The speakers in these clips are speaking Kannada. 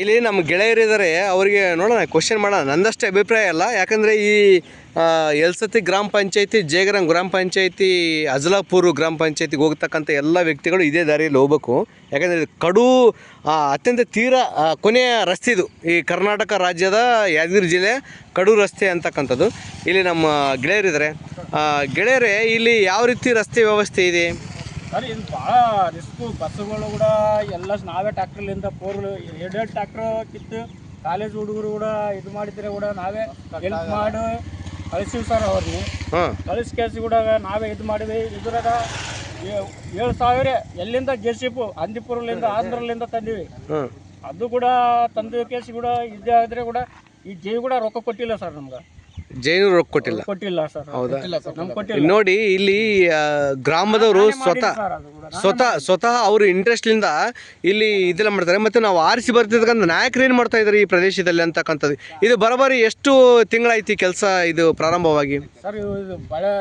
ಇಲ್ಲಿ ನಮ್ಮ ಗೆಳೆಯರಿದ್ದಾರೆ ಅವರಿಗೆ ನೋಡೋಣ ಕ್ವಶನ್ ಮಾಡೋಣ. ನಂದಷ್ಟೇ ಅಭಿಪ್ರಾಯ ಅಲ್ಲ, ಯಾಕಂದರೆ ಈ ಎಲ್ಸತಿ ಗ್ರಾಮ ಪಂಚಾಯತಿ ಜೇಗರಂ ಗ್ರಾಮ ಪಂಚಾಯತಿ, ಅಜಲಾಪುರ ಗ್ರಾಮ ಪಂಚಾಯತಿಗೆ ಹೋಗ್ತಕ್ಕಂಥ ಎಲ್ಲ ವ್ಯಕ್ತಿಗಳು ಇದೇ ದಾರಿಯಲ್ಲಿ ಹೋಗ್ಬೇಕು. ಯಾಕಂದರೆ ಕಡು ಅತ್ಯಂತ ತೀರ ಕೊನೆಯ ರಸ್ತೆ ಇದು. ಈ ಕರ್ನಾಟಕ ರಾಜ್ಯದ ಯಾದಗಿರಿ ಜಿಲ್ಲೆ ಕಡು ರಸ್ತೆ ಅಂತಕ್ಕಂಥದ್ದು. ಇಲ್ಲಿ ನಮ್ಮ ಗೆಳೆಯರಿದ್ದಾರೆ ಗೆಳೆಯರೇ, ಇಲ್ಲಿ ಯಾವ ರೀತಿ ರಸ್ತೆ ವ್ಯವಸ್ಥೆ ಇದೆ? ಸರ್ ಇದು ಭಾಳ ರಿಸ್ಕು ಬಸ್ಸುಗಳು ಕೂಡ ಎಲ್ಲ ನಾವೇ ಟ್ಯಾಕ್ಟ್ರಲಿಂದ ಫೋರ್ ಎರಡೆರಡು ಟ್ಯಾಕ್ಟ್ರ್ ಕಿತ್ತು ಕಾಲೇಜ್ ಹುಡುಗರು ಕೂಡ ಇದು ಮಾಡಿದ್ರೆ ಕೂಡ ನಾವೇ ಹೆಲ್ಪ್ ಮಾಡಿ ಕಳಿಸಿವಿ ಸರ್ ಅವ್ರಿಗೆ ಹಾಂ. ಕಳಿಸ್ ಕೇಸಿ ಕೂಡ ನಾವೇ ಇದು ಮಾಡಿದ್ವಿ. ಇದ್ರಾಗ ಏ- ಏಳು ಸಾವಿರ ಎಲ್ಲಿಂದ ಜೆಸಿಪು ಸಿ ಪು ಅಂದಿಪುರಲಿಂದ ಆಂಧ್ರಲಿಂದ ತಂದಿವಿ. ಅದು ಕೂಡ ತಂದು ಕೇಸಿ ಕೂಡ ಇದೇ ಆದ್ರೆ ಕೂಡ ಈ ಜೈ ಕೂಡ ರೊಕ್ಕ ಕೊಟ್ಟಿಲ್ಲ ಸರ್ ನಮ್ಗೆ. ರೊಕ್ಕ ಕೊಟ್ಟಿಲ್ಲ. ಕೊಟ್ಟಿಲ್ಲ ಸರ್ ಹೌದಾ? ನಮ್ಗೆ ಕೊಟ್ಟಿಲ್ಲ. ನೋಡಿ ಇಲ್ಲಿ ಆ, ಗ್ರಾಮದವರು ಸ್ವತಃ ಸ್ವತಃ ಸ್ವತಃ ಅವರು ಇಂಟ್ರೆಸ್ಟ್ಲಿಂದ ಇಲ್ಲಿ ಇದೆಲ್ಲ ಮಾಡ್ತಾರೆ. ಮತ್ತೆ ನಾವು ಆರಿಸಿ ಬರ್ತಿದ್ದ ನಾಯಕರು ಏನು ಮಾಡ್ತಾ ಇದ್ದಾರೆ ಈ ಪ್ರದೇಶದಲ್ಲಿ ಅಂತಕ್ಕಂಥದ್ದು? ಇದು ಬರೋಬ್ಬರಿ ಎಷ್ಟು ತಿಂಗಳಾಯ್ತು ಕೆಲಸ ಇದು ಪ್ರಾರಂಭವಾಗಿ? ಸರ್ ಇವು ಇದು ಬಳೆ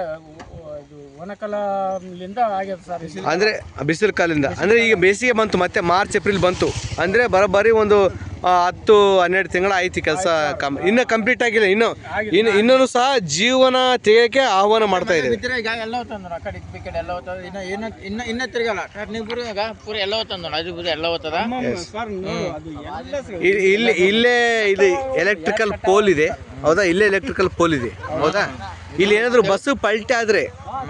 ಇದು ಒಣಕಲಿಂದ ಆಗ್ಯದ ಸರ್. ಇದು. ಅಂದರೆ ಬಿಸಿಲು ಕಾಲಿಂದ. ಅಂದರೆ ಈಗ ಬೇಸಿಗೆ ಬಂತು ಮತ್ತೆ ಮಾರ್ಚ್ ಏಪ್ರಿಲ್ ಬಂತು. ಅಂದರೆ ಬರೋಬ್ಬರಿ ಒಂದು ಆ, ಹತ್ತು ಹನ್ನೆರಡು ತಿಂಗಳ ಆಯ್ತು ಕೆಲಸ ಕಮ್ ಇನ್ನೂ ಕಂಪ್ಲೀಟ್ ಆಗಿಲ್ಲ ಇನ್ನು ಇನ್ನು ಇನ್ನೂ ಸಹ ಜೀವನ ತೆಗೆಯಕ್ಕೆ ಆಹ್ವಾನ ಮಾಡ್ತಾ ಇದೆ ಬಿದ್ದರೆ ಈಗ ಎಲ್ಲ ಹೋಗ್ತಂದ್ರು ಆ ಕಡೆ ಈ ಕಡೆ ಎಲ್ಲ ಹೋಗ್ತದ ಇನ್ನ ಇನ್ನ ಇನ್ನ ಇನ್ನ ತಿರ್ಗಲ್ಲ. ಟರ್ನಿಂಗ್ ಪೂರ ಈಗ ಪೂರ ಎಲ್ಲ ಹೋಗ್ತಂದ್ರು ಅದು ಪೂರ ಎಲ್ಲ ಹೋಗ್ತದ ಸರ್ ನೋಡು ಅದು ಎಲ್ಲ ಸ- ಇಲ್ಲಿ ಇಲ್ಲೇ ಇದು ಎಲೆಕ್ಟ್ರಿಕಲ್ ಪೋಲ್ ಇದೆ. ಹೌದಾ? ಇಲ್ಲೇ ಎಲೆಕ್ಟ್ರಿಕಲ್ ಪೋಲ್ ಇದೆ. ಹೌದಾ? ಇಲ್ಲಿ ಏನಾದರೂ ಬಸ್ಸು ಪಲ್ಟಿ ಆದರೆ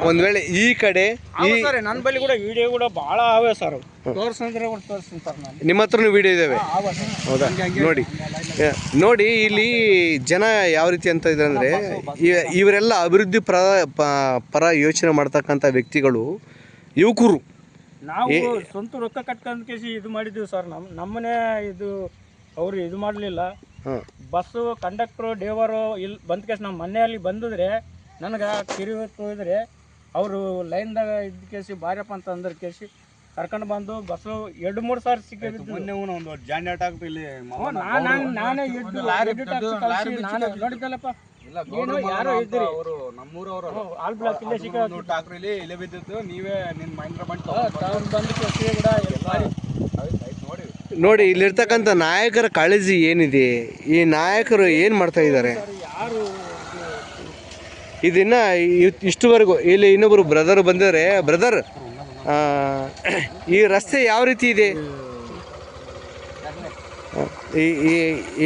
ಒಂದ್ ವೇಳೆ ಈ ಕಡೆ ಈ ಸರ್ ನನ್ನ ಬಳಿ ಕೂಡ ವಿಡಿಯೋ ಕೂಡ ಭಾಳ ಅವೆ ಸರ್. ತೋರ್ಸಂದ್ರೆ ಕೂಡ ತೋರಿಸ್ತೀನಿ ಸರ್ ನಾನು. ನಿಮ್ಮ ಹತ್ರನೂ ವಿಡಿಯೋ ಇದಾವೆ? ಹೌದಾ? ನೋಡಿ. ನೋಡಿ ಇಲ್ಲಿ ಜನ ಯಾವ ರೀತಿ ಅಂತ ಇದ್ದಾರೆ ಅಂದರೆ ಇವರೆಲ್ಲ ಅಭಿವೃದ್ಧಿ ಪರ ಪರ ಯೋಚನೆ ಮಾಡ್ತಕ್ಕಂಥ ವ್ಯಕ್ತಿಗಳು ಯುವಕರು. ನಾವು ಸ್ವಂತ ರೊಕ್ಕ ಕಟ್ಕೊಂಡ್ ಕೇಸಿ ಇದು ಮಾಡಿದ್ದೀವಿ ಸರ್. ನಮ್ಮ ನಮ್ಮನೆ ಇದು ಅವ್ರು ಇದು ಮಾಡಲಿಲ್ಲ. ಬಸ್ಸು ಕಂಡಕ್ಟ್ರು ಡ್ರೈವರು ಇಲ್ಲಿ ಬಂದ ಕೇಸ್ ನಮ್ಮ ಮನೆಯಲ್ಲಿ ಬಂದಿದ್ರೆ ನನಗೆ ಕಿರಿ ಹೋದ್ರೆ ಅವರು ಲೈನ್ದಾಗ ಇದ್ದ ಕೇಸಿ ಬಾರಪ್ಪ ಅಂತ ಅಂದ್ರೆ ಕೇಸಿ ಕರ್ಕೊಂಡು ಬಂದು ಬಸ್ಸು ಎರಡು ಮೂರು ಸಾವಿರ ಸಿಕ್ಕಿದ್ದು ಮೊನ್ನೆ ಒಂದು ಜಾಂಡಾಟ ಇಲ್ಲಿ ನಾನು ನಾನು ಯಾರೋ ಇದ್ರಿ ನಮ್ಮೂರವರು ಆಲ್ ಬ್ಲಾಕ್ ಇಲ್ಲೇ ಸಿಕ್ಕ ಟ್ರಾಕ್ಟ್ರಲ್ಲಿ ಇಲ್ಲೇ ಬಿದ್ದಿದ್ದು ನೀವೇ ನಿನ್ನ ತಗೊಂಡು ಬಂದು ಕೇಸಿ ಕೂಡ ನೋಡಿ, ಇಲ್ಲಿರ್ತಕ್ಕಂಥ ನಾಯಕರ ಕಾಳಜಿ ಏನಿದೆ? ಈ ನಾಯಕರು ಏನು ಮಾಡ್ತಾ ಇದ್ದಾರೆ? ಇದನ್ನು ಇಷ್ಟುವರೆಗೂ ಇಲ್ಲಿ ಇನ್ನೊಬ್ಬರು ಬ್ರದರ್ ಬಂದರೆ ಬ್ರದರ್ ಈ ರಸ್ತೆ ಯಾವ ರೀತಿ ಇದೆ? ಈ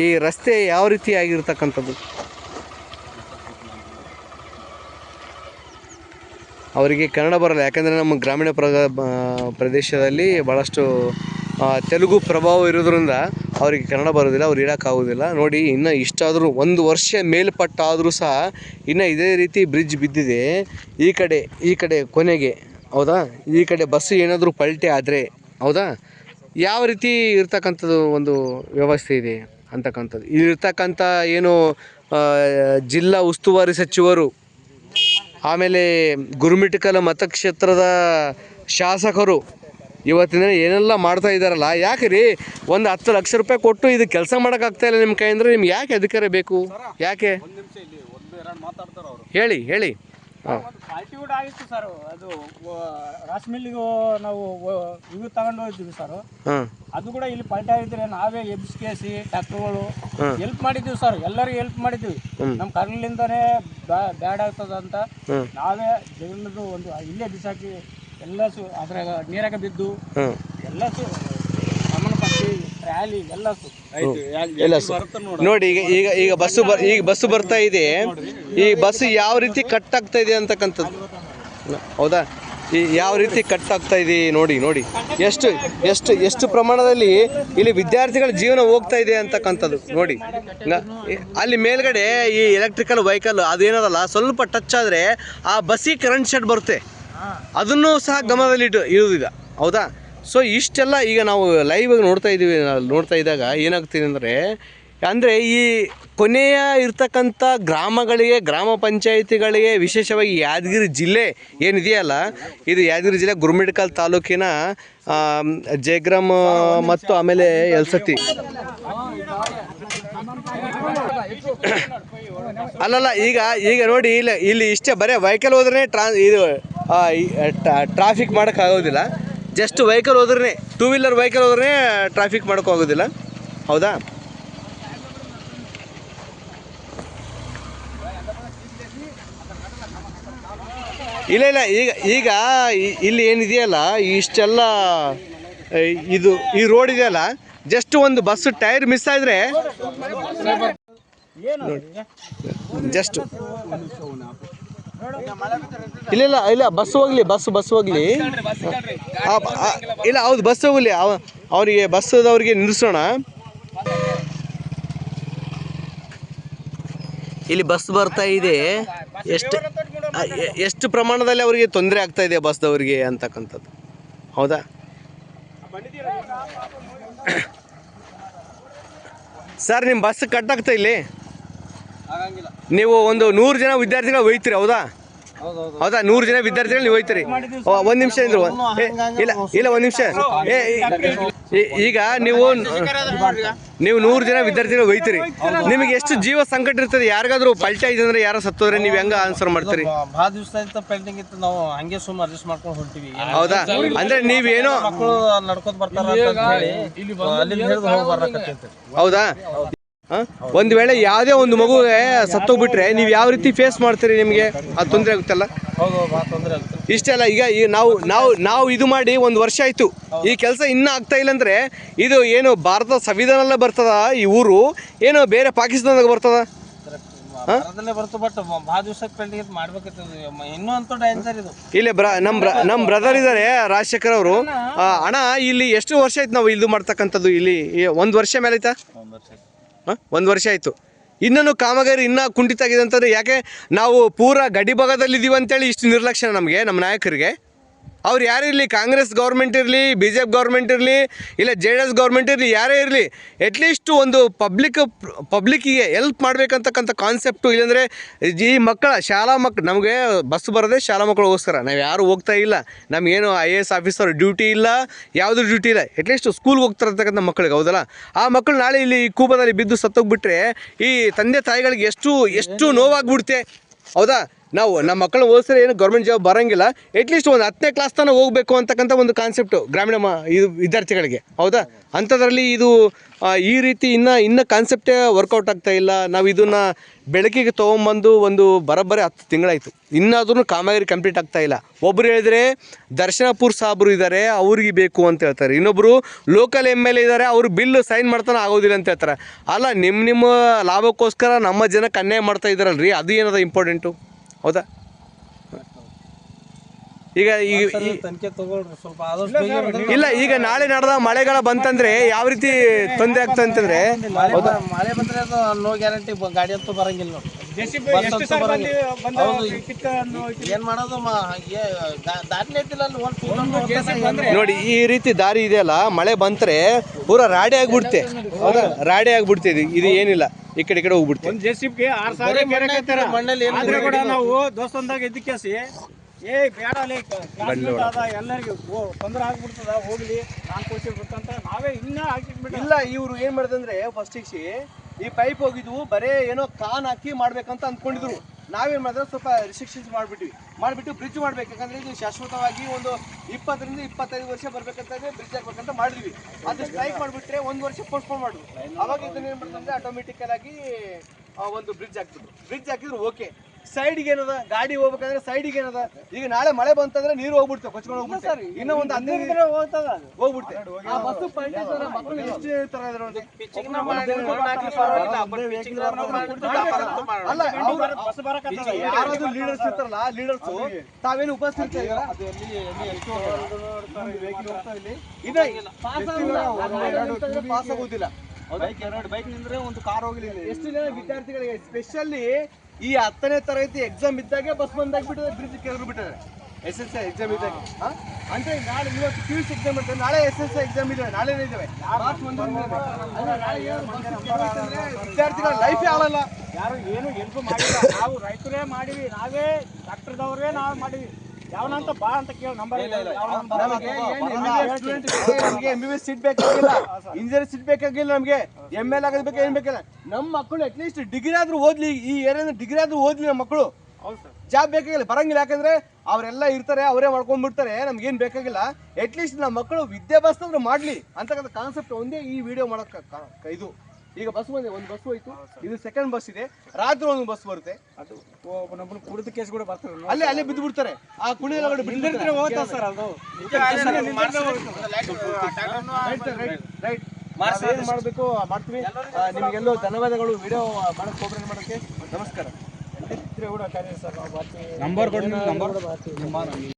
ಈ ರಸ್ತೆ ಯಾವ ರೀತಿ ಆಗಿರ್ತಕ್ಕಂಥದ್ದು? ಅವರಿಗೆ ಕನ್ನಡ ಬರಲ್ಲ, ಯಾಕಂದರೆ ನಮ್ಮ ಗ್ರಾಮೀಣ ಪ್ರ ಪ್ರದೇಶದಲ್ಲಿ ಭಾಳಷ್ಟು ತೆಲುಗು ಪ್ರಭಾವ ಇರೋದ್ರಿಂದ ಅವರಿಗೆ ಕನ್ನಡ ಬರೋದಿಲ್ಲ, ಅವ್ರು ಇರೋಕ್ಕಾಗೋದಿಲ್ಲ ನೋಡಿ, ಇನ್ನು ಇಷ್ಟಾದರೂ ಒಂದು ವರ್ಷ ಮೇಲ್ಪಟ್ಟಾದರೂ ಸಹ ಇನ್ನು ಇದೇ ರೀತಿ ಬ್ರಿಡ್ಜ್ ಬಿದ್ದಿದೆ. ಈ ಕಡೆ ಈ ಕಡೆ ಕೊನೆಗೆ, ಹೌದಾ? ಈ ಕಡೆ ಬಸ್ಸು ಏನಾದರೂ ಪಲ್ಟೆ ಆದರೆ, ಹೌದಾ? ಯಾವ ರೀತಿ ಇರ್ತಕ್ಕಂಥದ್ದು ಒಂದು ವ್ಯವಸ್ಥೆ ಇದೆ ಅಂತಕ್ಕಂಥದ್ದು? ಇಲ್ಲಿರ್ತಕ್ಕಂಥ ಏನು ಜಿಲ್ಲಾ ಉಸ್ತುವಾರಿ ಸಚಿವರು, ಆಮೇಲೆ ಗುರುಮಿಟಕಲ ಮತಕ್ಷೇತ್ರದ ಶಾಸಕರು ಇವತ್ತಿನ ಏನೆಲ್ಲ ಮಾಡ್ತಾ ಇದ್ದಾರಲ್ಲ ಯಾಕೆ ರೀ ಒಂದು ಹತ್ತು ಲಕ್ಷ ರೂಪಾಯಿ ಕೊಟ್ಟು ಇದು ಕೆಲಸ ಮಾಡೋಕ್ಕಾಗ್ತಾ ಇಲ್ಲ ನಿಮ್ಮ ಕೈ ಅಂದರೆ ನಿಮ್ಗೆ ಯಾಕೆ ಅಧಿಕಾರ ಬೇಕು? ಯಾಕೆ? ಹೇಳಿ ಹೇಳಿ. ಕೂಡ ಆಗಿತ್ತು ಸರ್ ಅದು ರಾಸ್ ಮಿಲ್ಲಿಗೆ ನಾವು ಇವು ತಗೊಂಡು ಹೋಗಿದ್ವಿ ಸರ್. ಅದು ಕೂಡ ಇಲ್ಲಿ ಪಾರ್ಟಿ ಆಗಿದ್ರೆ ನಾವೇ ಎಬ್ಸ್ಕೇಸಿ ಟ್ಯಾಕ್ಟರ್ಗಳು ಹ್ಮ್. ಹೆಲ್ಪ್ ಮಾಡಿದ್ದೀವಿ ಸರ್ ಎಲ್ಲರಿಗೂ ಹೆಲ್ಪ್ ಮಾಡಿದ್ವಿ ನಮ್ಮ ಕರ್ನಲಿಂದನೇ ಬ್ಯಾಡ್ ಆಗ್ತದ ಅಂತ ನಾವೇ ಜಗನ್ನದು ಒಂದು ಇಲ್ಲೇ ಬಿಸಾಕಿ ಎಲ್ಲ ಸು ಅದ್ರಾಗ ನೀರಾಗ ಬಿದ್ದು ಎಲ್ಲ ಸು ಸಾಮಾನು ಪಟ್ಟಿ ಟ್ರ್ಯಾಲಿ ಎಲ್ಲ ಸು ಎಲ್ಲ ಸ- ನೋಡಿ. ಈಗ ಈಗ ಈಗ ಬಸ್ಸು ಬರ್ ಈಗ ಬಸ್ಸು ಬರ್ತಾ ಇದೆ. ಈ ಬಸ್ ಯಾವ ರೀತಿ ಕಟ್ ಆಗ್ತಾ ಇದೆ ಅಂತಕ್ಕಂಥದ್ದು. ಹೌದಾ? ಈ ಯಾವ ರೀತಿ ಕಟ್ ಆಗ್ತಾ ಇದೆ ನೋಡಿ ನೋಡಿ. ಎಷ್ಟು ಎಷ್ಟು ಎಷ್ಟು ಪ್ರಮಾಣದಲ್ಲಿ ಇಲ್ಲಿ ವಿದ್ಯಾರ್ಥಿಗಳ ಜೀವನ ಹೋಗ್ತಾ ಇದೆ ಅಂತಕ್ಕಂಥದ್ದು ನೋಡಿ. ಅಲ್ಲಿ ಮೇಲ್ಗಡೆ ಈ ಎಲೆಕ್ಟ್ರಿಕಲ್ ವೆಹಿಕಲ್ ಅದೇನದಲ್ಲ ಸ್ವಲ್ಪ ಟಚ್ ಆದರೆ ಆ ಬಸ್ಸಿಗೆ ಕರೆಂಟ್ ಶೆಡ್ ಬರುತ್ತೆ. ಅದನ್ನು ಸಹ ಗಮನದಲ್ಲಿಟ್ಟು ಇರುವುದಿಲ್ಲ. ಹೌದಾ? ಸೊ ಇಷ್ಟೆಲ್ಲ ಈಗ ನಾವು ಲೈವ್ ನೋಡ್ತಾ ಇದ್ದೀವಿ, ನೋಡ್ತಾ ಇದ್ದಾಗ ಏನಾಗ್ತಿದೆ ಅಂದರೆ ಅಂದರೆ ಈ ಕೊನೆಯ ಇರ್ತಕ್ಕಂಥ ಗ್ರಾಮಗಳಿಗೆ, ಗ್ರಾಮ ಪಂಚಾಯಿತಿಗಳಿಗೆ, ವಿಶೇಷವಾಗಿ ಯಾದಗಿರಿ ಜಿಲ್ಲೆ ಏನಿದೆಯಲ್ಲ, ಇದು ಯಾದಗಿರಿ ಜಿಲ್ಲೆ ಗುರುಮೆಡ್ಕಲ್ ತಾಲೂಕಿನ ಜಯಗ್ರಾಮ್ ಮತ್ತು ಆಮೇಲೆ ಎಲ್ಸತಿ ಅಲ್ಲಲ್ಲ, ಈಗ ಈಗ ನೋಡಿ, ಇಲ್ಲಿ ಇಲ್ಲಿ ಇಷ್ಟೇ, ಬರೀ ವೆಹಿಕಲ್ ಹೋದ್ರೆ ಟ್ರಾನ್ ಇದು ಟ್ರಾಫಿಕ್ ಮಾಡೋಕ್ಕಾಗೋದಿಲ್ಲ ಜಸ್ಟ್ ವೆಹಿಕಲ್ ಹೋದ್ರೇ ಟೂ ವೀಲರ್ ವೆಹಿಕಲ್ ಹೋದ್ರೇ ಟ್ರಾಫಿಕ್ ಮಾಡೋಕ್ಕಾಗೋದಿಲ್ಲ ಹೌದಾ? ಇಲ್ಲ ಇಲ್ಲ ಈಗ ಈಗ ಇಲ್ಲಿ ಏನಿದೆಯಲ್ಲ ಇಷ್ಟೆಲ್ಲ ಇದು ಈ ರೋಡ್ ಇದೆಯಲ್ಲ ಜಸ್ಟ್ ಒಂದು ಬಸ್ ಟೈರ್ ಮಿಸ್ ಆದರೆ ಜಸ್ಟ್ ಇಲ್ಲ ಇಲ್ಲ ಇಲ್ಲ, ಬಸ್ ಹೋಗ್ಲಿ, ಬಸ್ ಬಸ್ ಹೋಗ್ಲಿ. ಇಲ್ಲ, ಹೌದು, ಬಸ್ ಹೋಗ್ಲಿ. ಅವ ಅವನಿಗೆ ಬಸ್ಸದವ್ರಿಗೆ ನಿಲ್ಲಿಸೋಣ ಇಲ್ಲಿ ಬಸ್ ಬರ್ತಾ ಇದೆ. ಎಷ್ಟು ಎಷ್ಟು ಪ್ರಮಾಣದಲ್ಲಿ ಅವರಿಗೆ ತೊಂದರೆ ಆಗ್ತಾ ಇದೆ ಬಸ್ದವರಿಗೆ ಅಂತಕ್ಕಂಥದ್ದು. ಹೌದಾ? ಸರ್ ನಿಮ್ಮ ಬಸ್ ಕಟ್ ಆಗ್ತಾ ಇಲ್ಲಿ. ನೀವು ಒಂದು ನೂರು ಜನ ವಿದ್ಯಾರ್ಥಿಗಳು ಒಯ್ತೀರಿ ಹೌದಾ? ಹೌದಾ? ನೂರು ಜನ ವಿದ್ಯಾರ್ಥಿಗಳು ನೀವು ಒಯ್ತೀರಿ ಓ, ಒಂದ್ ನಿಮಿಷ ಇದ್ರು. ಇಲ್ಲ ಇಲ್ಲ ಒಂದ್ ನಿಮಿಷ. ಏ, ಈಗ ನೀವು ನೀವು ನೂರು ಜನ ವಿದ್ಯಾರ್ಥಿಗಳು ಒಯ್ತೀರಿ ನಿಮಗೆ ಎಷ್ಟು ಜೀವ ಸಂಕಟ ಇರ್ತದೆ? ಯಾರಿಗಾದ್ರೂ ಪಲ್ಟ ಇದೆ ಅಂದ್ರೆ ಯಾರೋ ಸತ್ತೋದ್ರೆ ನೀವು ಹೆಂಗ ಆನ್ಸರ್ ಮಾಡ್ತೀರಿ? ಭಾಳ ದಿವಸ ಇತ್ತು ಪೆಂಡಿಂಗ್ ಇತ್ತು. ನಾವು ಹಂಗೆ ಸುಮ್ಮನೆ ಅಡ್ಜಸ್ಟ್ ಮಾಡ್ಕೊಂಡು ಹೊಂಟಿವಿ. ಹೌದಾ? ಅಂದ್ರೆ ನೀವೇನೋ ಮಕ್ಕಳು ನಡ್ಕೊತ ಬರ್ತಾರ ಹೌದಾ? ಒಂದ್ ವೇಳೆ ಯಾವುದೇ ಒಂದು ಮಗುಗೆ ಸತ್ತೋಗ್ಬಿಟ್ರೆ ನೀವು ಯಾವ ರೀತಿ ಫೇಸ್ ಮಾಡ್ತೀರಿ ನಿಮಗೆ? ಅದು ತೊಂದರೆ ಆಗುತ್ತಲ್ಲ? ಇಷ್ಟೇ ಅಲ್ಲ ಈಗ ಈ ನಾವು ನಾವು ನಾವು ಇದು ಮಾಡಿ ಒಂದು ವರ್ಷ ಆಯ್ತು. ಈ ಕೆಲಸ ಇನ್ನೂ ಆಗ್ತಾ ಇಲ್ಲ ಅಂದರೆ ಇದು ಏನು ಭಾರತ ಸಂವಿಧಾನಲ್ಲೇ ಬರ್ತದ? ಈ ಊರು ಏನು ಬೇರೆ ಪಾಕಿಸ್ತಾನದಾಗ ಬರ್ತದ? ಇಲ್ಲಿ ಬ್ರ ನಮ್ಮ ಬ್ರ ನಮ್ಮ ಬ್ರದರ್ ಇದ್ದಾರೆ ರಾಜಶೇಖರ್ ಅವರು. ಅಣ್ಣ. ಇಲ್ಲಿ ಎಷ್ಟು ವರ್ಷ ಆಯ್ತು ನಾವು ಇದು ಮಾಡ್ತಕ್ಕಂಥದ್ದು? ಇಲ್ಲಿ ಒಂದು ವರ್ಷ ಮೇಲೆ ಆಯ್ತಾ. ಒಂದು ವರ್ಷ ಆಯಿತು. ಇನ್ನೂ ಕಾಮಗಾರಿ ಇನ್ನೂ ಕುಂಠಿತ ಆಗಿದೆ ಅಂತಂದರೆ ಯಾಕೆ ನಾವು ಪೂರ ಗಡಿಭಾಗದಲ್ಲಿದ್ದೀವಿ ಅಂತೇಳಿ ಇಷ್ಟು ನಿರ್ಲಕ್ಷ್ಯ ನಮಗೆ, ನಮ್ಮ ನಾಯಕರಿಗೆ. ಅವ್ರು ಯಾರೇ ಇರಲಿ? ಕಾಂಗ್ರೆಸ್ ಗೌರ್ಮೆಂಟ್ ಇರಲಿ ಬಿ ಜೆ ಪಿ ಗೌರ್ಮೆಂಟ್ ಇರಲಿ, ಇಲ್ಲ ಜೆ ಡಿ ಎಸ್ ಗೌರ್ಮೆಂಟ್ ಇರಲಿ, ಯಾರೇ ಇರಲಿ ಅಟ್ಲೀಸ್ಟ್ ಒಂದು ಪಬ್ಲಿಕ್ ಪಬ್ಲಿಕ್ಕಿಗೆ ಎಲ್ಪ್ ಮಾಡಬೇಕಂತಕ್ಕಂಥ ಕಾನ್ಸೆಪ್ಟು ಇಲ್ಲಾಂದರೆ ಈ ಮಕ್ಕಳ, ಶಾಲಾ ಮಕ್ಕಳು ನಮಗೆ ಬಸ್ ಬರೋದೇ ಶಾಲಾ ಮಕ್ಕಳಿಗೋಸ್ಕರ. ನಾವು ಯಾರು ಹೋಗ್ತಾ ಇಲ್ಲ. ನಮಗೇನು I A S officer duty ಇಲ್ಲ ಯಾವುದೂ ಡ್ಯೂಟಿ ಇಲ್ಲ. ಅಟ್ಲೀಸ್ಟ್ ಸ್ಕೂಲ್ಗೆ ಹೋಗ್ತಿರ್ತಕ್ಕಂಥ ಮಕ್ಕಳಿಗೆ, ಹೌದಲ್ಲ? ಆ ಮಕ್ಕಳು ನಾಳೆ ಇಲ್ಲಿ ಈ ಕೂಪದಲ್ಲಿ ಬಿದ್ದು ಸತ್ತೋಗ್ಬಿಟ್ರೆ ಈ ತಂದೆ ತಾಯಿಗಳಿಗೆ ಎಷ್ಟು ಎಷ್ಟು ನೋವಾಗ್ಬಿಡುತ್ತೆ. ಹೌದಾ? ನಾವು ನಮ್ಮ ಮಕ್ಕಳು ಓದಿಸ್ರೆ ಏನು ಗೌರ್ಮೆಂಟ್ ಜಾಬ್ ಬರೋಂಗಿಲ್ಲ. ಅಟ್ಲೀಸ್ಟ್ ಒಂದು ಹತ್ತನೇ ಕ್ಲಾಸ್ ತನಕ ಹೋಗಬೇಕು ಅಂತಕ್ಕಂಥ ಒಂದು ಕಾನ್ಸೆಪ್ಟು ಗ್ರಾಮೀಣ ಮ, ಇದು ವಿದ್ಯಾರ್ಥಿಗಳಿಗೆ. ಹೌದಾ? ಅಂಥದ್ರಲ್ಲಿ ಇದು ಈ ರೀತಿ ಇನ್ನು, ಇನ್ನೂ ಕಾನ್ಸೆಪ್ಟೇ ವರ್ಕೌಟ್ ಆಗ್ತಾ ಇಲ್ಲ. ನಾವು ಇದನ್ನು ಬೆಳಕಿಗೆ ತೊಗೊಂಬಂದು ಒಂದು ಬರೋಬ್ಬರಿ ಹತ್ತು ತಿಂಗಳಾಯಿತು. ಇನ್ನಾದ್ರೂ ಕಾಮಗಾರಿ ಕಂಪ್ಲೀಟ್ ಆಗ್ತಾ ಇಲ್ಲ. ಒಬ್ಬರು ಹೇಳಿದ್ರೆ ದರ್ಶನಪುರ್ ಸಾಬ್ರು ಇದ್ದಾರೆ ಅವ್ರಿಗೆ ಬೇಕು ಅಂತ ಹೇಳ್ತಾರೆ. ಇನ್ನೊಬ್ಬರು ಲೋಕಲ್ ಎಂ ಎಲ್ ಎ ಇದ್ದಾರೆ ಅವರು ಬಿಲ್ ಸೈನ್ ಮಾಡ್ತಾನೆ ಆಗೋದಿಲ್ಲ ಅಂತ ಹೇಳ್ತಾರೆ. ಅಲ್ಲ ನಿಮ್ಮ ನಿಮ್ಮ ಲಾಭಕ್ಕೋಸ್ಕರ ನಮ್ಮ ಜನಕ್ಕೆ ಅನ್ಯಾಯ ಮಾಡ್ತಾ ಇದ್ದಾರಲ್ರಿ ಅದು ಏನದ ಇಂಪಾರ್ಟೆಂಟು ಹೌದಾ? ಈಗ ಈಗ ಈ- ತನಿಖೆ ತಗೊಳ್ರಿ ಸ್ವಲ್ಪ ಆದಷ್ಟು ಇಲ್ಲ ಈಗ ನಾಳೆ ನಡೆದ ಮಳೆಗಳ ಬಂತಂದ್ರೆ ಯಾವ ರೀತಿ ತೊಂದರೆ ಆಗ್ತದೆ ಅಂತಂದ್ರೆ? ಮಳೆ ಮಳೆ ಬಂದ್ರೆ ಅದು ನೋ ಗ್ಯಾರಂಟಿ ಗಾಡಿ ಅಂತೂ ಬರಂಗಿಲ್ಲ ನೋಡಿ ಏನ್ ಮಾಡೋದು ಮ- ಏ, ದಾ- ದಾರಿನೇ ಐತಿಲ್ಲ ಅಲ್ಲಿ ನೋಡಿ ಈ ರೀತಿ ದಾರಿ ಇದೆಯಲ್ಲ ಮಳೆ ಬಂತರೆ ಪೂರಾ ರಾಡಿ ಆಗ್ಬಿಡ್ತೆ ಹೌದಾ. ರಾಡಿ ಆಗ್ಬಿಡ್ತಿದ್ವಿ ಇದು ಏನಿಲ್ಲ. ಈ ಕಡೆ ಈ ಕಡೆ ಹೋಗ್ಬಿಡ್ತೀವಿ. ಒಂದ್ ಜೆಸಿಬಿಗೆ ಆರ್ ಸಾವಿರ ಕೆರೆ ಮಣ್ಣಲ್ಲಿ ಆದ್ರೆ ಕೂಡ ನಾವು ದೋಸ್ತಂದಾಗ ಎದ್ದಕ್ಕೆಸಿ ಏ ಬೇಡ ಕ್ಲಾಸ್ಮೇಟ್ ಅದ ಎಲ್ಲರಿಗೂ ಓ ತೊಂದರೆ ಆಗ್ಬಿಡ್ತದ ಹೋಗ್ಲಿ ನಾನ್ ಕೊಡ್ಸಿರ್ಬೇಕಂತ ನಾವೇ ಇನ್ನ ಹಾಕಿಬಿಡ ಇಲ್ಲ ಇವರು ಏನ್ ಮಾಡಿದಂದ್ರೆ ಫಸ್ಟ್ ಈ ಪೈಪ್ ಹೋಗಿದ್ವು ಬರೇ ಏನೋ ಕಾನ್ ಹಾಕಿ ಮಾಡ್ಬೇಕಂತ ಅಂದ್ಕೊಂಡಿದ್ರು. ನಾವೇನ್ ಮಾಡಿದ್ರೆ ಸ್ವಲ್ಪ ರಿಸ್ಟ್ರಿಕ್ಷನ್ಸ್ ಮಾಡ್ಬಿಟ್ವಿ. ಮಾಡ್ಬಿಟ್ಟು ಬ್ರಿಡ್ಜ್ ಮಾಡ್ಬೇಕು. ಯಾಕಂದ್ರೆ ಇದು ಶಾಶ್ವತವಾಗಿ ಒಂದು ಇಪ್ಪತ್ತರಿಂದ ಇಪ್ಪತ್ತೈದು ವರ್ಷ ಬರ್ಬೇಕಂತ ಬ್ರಿಡ್ಜ್ ಹಾಕ್ಬೇಕಂತ ಮಾಡಿದ್ವಿ. ಅದು ಸ್ಟ್ರೈಕ್ ಮಾಡಿಬಿಟ್ರೆ ಒಂದು ವರ್ಷ ಪೋಸ್ಟ್ಪೋನ್ ಮಾಡಿದ್ರು ಅವಾಗ ಇದನ್ನ ಏನ್ ಮಾಡ್ತಂದ್ರೆ ಆಟೋಮೆಟಿಕಲ್ ಆಗಿ ಒಂದು ಬ್ರಿಡ್ಜ್ ಹಾಕ್ತಿದ್ರು. ಬ್ರಿಡ್ಜ್ ಹಾಕಿದ್ರು ಓಕೆ ಸೈಡ್ಗೆ ಏನದ? ಗಾಡಿ ಹೋಗ್ಬೇಕಂದ್ರೆ ಸೈಡ್ಗೆ ಏನದ? ಈಗ ನಾಳೆ ಮಳೆ ಬಂತಂದ್ರೆ ನೀರು ಹೋಗ್ಬಿಡ್ತೇವೆ ಕೊಚ್ಕೊಂಡು ಹೋಗ್ಬಿಡ್ತಾರೆ ಇನ್ನೂ ಒಂದು ಹದಿನೈದು ಹೋಗ್ತದ ಅದು. ಹೋಗ್ಬಿಡ್ತೆ ಆ ಬಸ್ ಮಕ್ಕಳು ಎಷ್ಟು ತರ. ಅಲ್ಲ. ಯಾರಾದ್ರೂ ಲೀಡರ್ಸ್ ಇರ್ತಾರಲ್ಲ ಲೀಡರ್ಸ್ ತಾವೇನು ಉಪಸ್ಥಿತ ಪಾಸ್ ಆಗೋದಿಲ್ಲ. ಬೈಕ್ ನಿಂದ್ರೆ ಒಂದು ಕಾರ್ ಹೋಗ್ಲಿಲ್ಲ ಎಷ್ಟು ಜನ ವಿದ್ಯಾರ್ಥಿಗಳಿಗೆ ಸ್ಪೆಷಲಿ ಈ ಹತ್ತನೇ ತರಗತಿ ಎಕ್ಸಾಮ್ ಇದ್ದಾಗೆ ಬಸ್ ಬಂದಾಗ್ಬಿಟ್ಟಿದೆ ಬ್ರಿಡ್ಜ್ ಕೆಳಗೆ ಬಿಟ್ಟಿದ್ದಾರೆ ಎಸ್ ಎಸ್ ಎಕ್ಸಾಮ್ ಇದ್ದಾಗ? ಅಂದ್ರೆ ನಾಳೆ ಇವತ್ತು ಪಿ ಯು ಸಿ ಎಕ್ಸಾಮ್ ಇರ್ತದೆ, ನಾಳೆ ಎಸ್ ಎಸ್ ಎಕ್ಸಾಮ್ ಇದೆ ಇದ್ದಾವೆ. ನಾಳೆ ಅಂದ್ರೆ ವಿದ್ಯಾರ್ಥಿಗಳ ಲೈಫ್ ಆಗಲ್ಲ. ಯಾರು ಏನು ಹೆಲ್ಪ್ ಮಾಡಿಲ್ಲ. ನಾವು ರೈತರೇ ಮಾಡಿವಿ, ನಾವೇ ಡಾಕ್ಟರ್ದವ್ರೇ ನಾವು ಮಾಡಿವಿ. ಯಾವನಂತ ಬಾ ಅಂತ ಕೇಳಿ ನಂಬರ್ ನಮಗೆ ನಮಗೆ ಎಂ ಬಿ ಬಿ ಸೀಟ್ ಬೇಕಾಗಿಲ್ಲ. ಇಂಜಿನಿಯರ್ ಸೀಟ್ ಬೇಕಾಗಿಲ್ಲ ನಮಗೆ. ಎಂ ಎಲ್ ಆಗೋದು ಬೇಕು ಏನ್ ಬೇಕಿಲ್ಲ ನಮ್ಮ ಮಕ್ಕಳು ಅಟ್ಲೀಸ್ಟ್ ಡಿಗ್ರಿ ಆದ್ರೂ ಓದ್ಲಿ ಈ ಏರಿಯಾದ ಡಿಗ್ರಿ ಆದ್ರೂ ಓದ್ಲಿ ನಮ್ಮ ಮಕ್ಕಳು ಜಾಬ್ ಬೇಕಾಗಿಲ್ಲ. ಬರಂಗಿಲ್ಲ. ಯಾಕಂದ್ರೆ ಅವರೆಲ್ಲ ಇರ್ತಾರೆ ಅವರೇ ಮಾಡ್ಕೊಂಡ್ಬಿಡ್ತಾರೆ ನಮ್ಗೇನ್ ಬೇಕಾಗಿಲ್ಲ. ಅಟ್ಲೀಸ್ಟ್ ನಮ್ಮ ಮಕ್ಕಳು ವಿದ್ಯಾಭ್ಯಾಸ ಮಾಡ್ಲಿ ಅಂತಕ್ಕಂಥ ಕಾನ್ಸೆಪ್ಟ್ ಒಂದೇ ಈ ವಿಡಿಯೋ ಮಾಡಕ್ ಇದು. ಈಗ ಬಸ್ ಬಂದಿದೆ ಒಂದು ಬಸ್ ಹೋಯ್ತು. ಇದು ಸೆಕೆಂಡ್ ಬಸ್ ಇದೆ. ರಾತ್ರಿ ಒಂದು ಬಸ್ ಬರುತ್ತೆ. ಅದು ಕುಡಿದ ಕೇಸ್ ಕೂಡ ಬರ್ತಾರೆ. ಅಲ್ಲೇ ಅಲ್ಲೇ ಬಿದ್ದು ಬಿಡ್ತಾರೆ. ಆ ಕುಣಿಯ ಒಳಗಡೆ ಹೋಗ್ತಾ ಸರ್ ಅದು. ರೈಟ್ ಏನ್ ಮಾಡಬೇಕು ಮಾಡ್ತೀವಿ. ನಿಮ್ಗೆಲ್ಲೋ ಧನ್ಯವಾದಗಳು. ವಿಡಿಯೋ ಮಾಡಕ್ ಹೋಗ್ರೆ ಮಾಡೋಕ್ಕೆ ನಮಸ್ಕಾರ. ನಂಬರ್ ಕೂಡ ಕರೀರಿ ಸರ್ ನಾವು ಬರ್ತೀವಿ. ನಂಬರ್